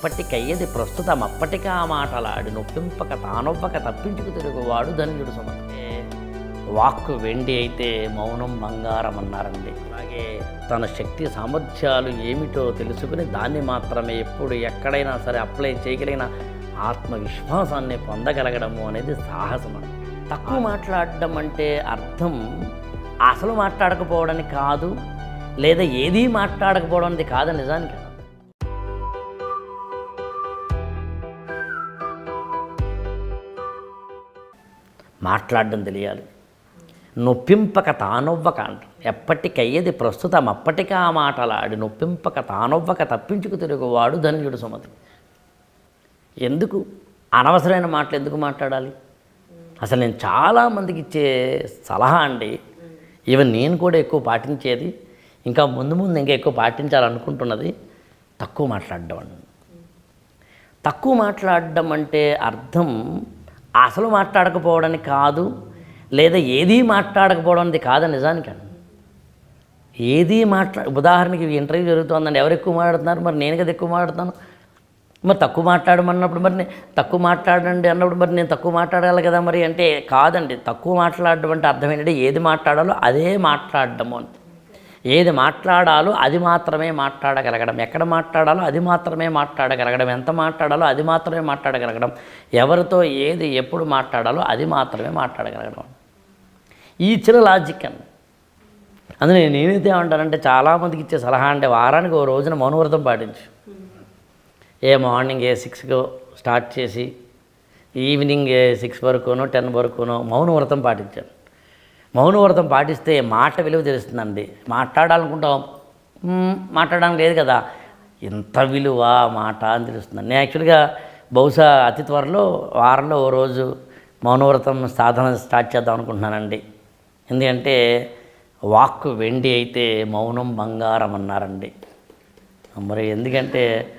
ఎప్పటికయ్యేది ప్రస్తుతం అప్పటికా మాటలాడి నొప్పింపక తానొవ్వక తప్పించుకు తిరుగువాడు ధన్యుడు సుమతే వాక్కు వెండి అయితే మౌనం బంగారం అన్నారండి అలాగే తన శక్తి సామర్థ్యాలు ఏమిటో తెలుసుకుని దాన్ని మాత్రమే ఎప్పుడు ఎక్కడైనా సరే అప్లై చేయగలిగిన ఆత్మవిశ్వాసాన్ని పొందగలగడము అనేది సాహసం తక్కువ మాట్లాడడం అంటే అర్థం అసలు మాట్లాడకపోవడానికి కాదు లేదా ఏదీ మాట్లాడకపోవడం అనేది కాదు నిజానికి. మాట్లాడడం తెలియాలి. నొప్పింపక తానొవ్వక అంట. ఎప్పటికయ్యేది ప్రస్తుతం అప్పటికా మాటలాడి నొప్పింపక తానొవ్వక తప్పించుకు తిరుగువాడు ధనుజుడు సుమతి. ఎందుకు? అనవసరమైన మాటలు ఎందుకు మాట్లాడాలి? అసలు నేను చాలామందికి ఇచ్చే సలహా అండి ఈవెన్ నేను కూడా ఎక్కువ పాటించేది ఇంకా ముందు ముందు ఇంకా ఎక్కువ పాటించాలనుకుంటున్నది తక్కువ మాట్లాడడం అండి. తక్కువ మాట్లాడడం అంటే అర్థం అసలు మాట్లాడకపోవడానికి కాదు లేదా ఏదీ మాట్లాడకపోవడం అనేది కాదు నిజానికి ఏది మాట్లా ఉదాహరణకి ఇంటర్వ్యూ జరుగుతుందండి ఎవరు ఎక్కువ మాట్లాడుతున్నారు? మరి నేను కదా ఎక్కువ మాట్లాడుతాను. మరి తక్కువ మాట్లాడమన్నప్పుడు మరి తక్కువ మాట్లాడండి అన్నప్పుడు మరి నేను తక్కువ మాట్లాడాలి కదా మరి అంటే కాదండి. తక్కువ మాట్లాడడం అంటే అర్థం ఏంటంటే ఏది మాట్లాడాలో అదే మాట్లాడడము అని ఏది మాట్లాడాలో అది మాత్రమే మాట్లాడగలగడం. ఎక్కడ మాట్లాడాలో అది మాత్రమే మాట్లాడగలగడం. ఎంత మాట్లాడాలో అది మాత్రమే మాట్లాడగలగడం. ఎవరితో ఏది ఎప్పుడు మాట్లాడాలో అది మాత్రమే మాట్లాడగలగడం. ఈ చిన్న లాజిక్ అండి అందులో నేనైతే ఏమంటానంటే చాలామందికి ఇచ్చే సలహా అంటే వారానికి ఓ రోజున మౌనవ్రతం పాటించు. ఏ మార్నింగ్ ఏ సిక్స్కు స్టార్ట్ చేసి ఈవినింగ్ ఏ సిక్స్ వరకునో టెన్ వరకునో మౌనవ్రతం పాటించాను మౌనవ్రతం పాటిస్తే మాట విలువ తెలుస్తుందండి. మాట్లాడాలనుకుంటాం. "మ్మ్, మాట్లాడడానికి లేదు కదా. ఇంత విలువ మాట అని తెలుస్తుంది. నేను యాక్చువల్గా బహుశా అతి త్వరలో వారంలో ఓ రోజు మౌనవ్రతం సాధన స్టార్ట్ చేద్దాం అనుకుంటున్నానండి. ఎందుకంటే వాక్కు వెండి అయితే మౌనం బంగారం అన్నారండి. మరి ఎందుకంటే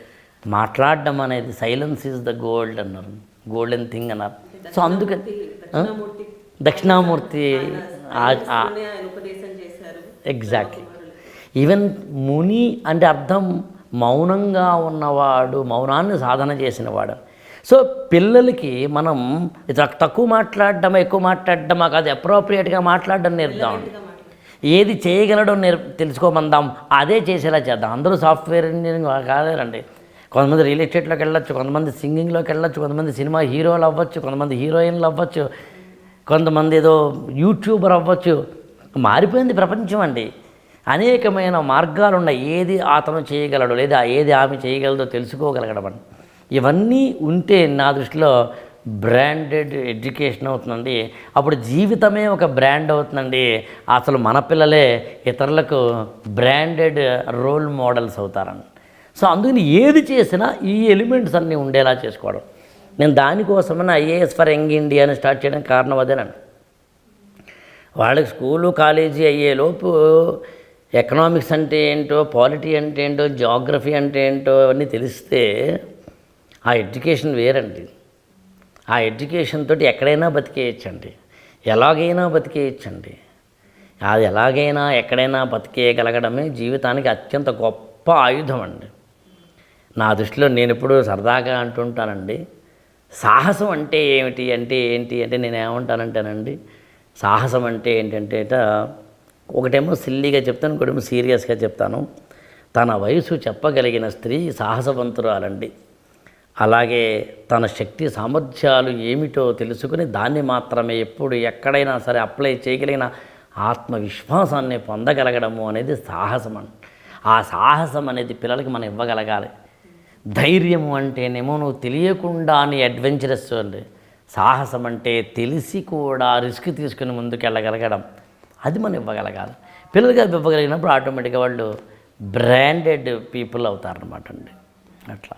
మాట్లాడడం అనేది సైలెన్స్ ఈజ్ ద గోల్డ్ అన్నారు. గోల్డెన్ థింగ్ అన్నారు. సో అందుకని? దక్షిణామూర్తి. ఎగ్జాక్ట్లీ ఈవెన్ ముని అంటే అర్థం మౌనంగా ఉన్నవాడు మౌనాన్ని సాధన చేసినవాడు. సో పిల్లలకి మనం తక్కువ మాట్లాడడమా ఎక్కువ మాట్లాడడమా కాదు అప్రోప్రియేట్గా మాట్లాడడం నేర్పుదాం. ఏది చేయగలడో నేర్ తెలుసుకోమందాం. అదే చేసేలా చేద్దాం. అందరూ సాఫ్ట్వేర్ ఇంజనీరింగ్ కాలేరండి. కొంతమంది రియల్ ఎస్టేట్లోకి వెళ్ళొచ్చు కొంతమంది సింగింగ్లోకి వెళ్ళొచ్చు కొంతమంది సినిమా హీరోలు అవ్వచ్చు కొంతమంది హీరోయిన్లు అవ్వచ్చు. కొంతమంది ఏదో యూట్యూబర్ అవ్వచ్చు. మారిపోయింది ప్రపంచం అండి. అనేకమైన మార్గాలు ఉన్నాయి ఏది అతను చేయగలడు లేదా ఏది ఆమె చేయగలదో తెలుసుకోగలగడం అని ఇవన్నీ ఉంటే నా దృష్టిలో బ్రాండెడ్ ఎడ్యుకేషన్ అవుతుందండి. అప్పుడు జీవితమే ఒక బ్రాండ్ అవుతుందండి. అసలు మన పిల్లలే ఇతరులకు బ్రాండెడ్ రోల్ మోడల్స్ అవుతారని సో అందుకని ఏది చేసినా ఈ ఎలిమెంట్స్ అన్నీ ఉండేలా చేసుకోవడం. నేను దానికోసమని ఐఏఎస్ ఫర్ యంగ్ ఇండియా అని స్టార్ట్ చేయడానికి కారణం అదేనండి వాళ్ళకి స్కూలు కాలేజీ అయ్యేలోపు ఎకనామిక్స్ అంటే ఏంటో పాలిటీ అంటే ఏంటో జాగ్రఫీ అంటే ఏంటో అవన్నీ తెలిస్తే ఆ ఎడ్యుకేషన్ వేరండి. ఆ ఎడ్యుకేషన్ తోటి ఎక్కడైనా బతికేయచ్చండి. ఎలాగైనా బతికేయచ్చండి. అది ఎలాగైనా ఎక్కడైనా బతికేయగలగడమే జీవితానికి అత్యంత గొప్ప ఆయుధం అండి నా దృష్టిలో నేను ఎప్పుడు సరదాగా అంటుంటానండి సాహసం అంటే ఏమిటి అంటే ఏంటి అంటే నేను ఏమంటానంటేనండి సాహసం అంటే ఏంటంటే ఒకటేమో సిల్లీగా చెప్తాను ఇంకోటేమో సీరియస్గా చెప్తాను. తన వయసు చెప్పగలిగిన స్త్రీ సాహసవంతురాలండి. అలాగే తన శక్తి సామర్థ్యాలు ఏమిటో తెలుసుకుని దాన్ని మాత్రమే ఎప్పుడు ఎక్కడైనా సరే అప్లై చేయగలిగిన ఆత్మవిశ్వాసాన్ని పొందగలగడము అనేది సాహసం అండి ఆ సాహసం అనేది పిల్లలకి మనం ఇవ్వగలగాలి. ధైర్యము అంటేనేమో నువ్వు తెలియకుండానే అడ్వెంచరస్ అండి. సాహసం అంటే తెలిసి కూడా రిస్క్ తీసుకుని ముందుకెళ్ళగలగడం అది మనం ఇవ్వగలగాలి. పిల్లలకి అది ఇవ్వగలిగినప్పుడు ఆటోమేటిక్గా వాళ్ళు బ్రాండెడ్ పీపుల్ అవుతారనమాట అండి. అట్లా.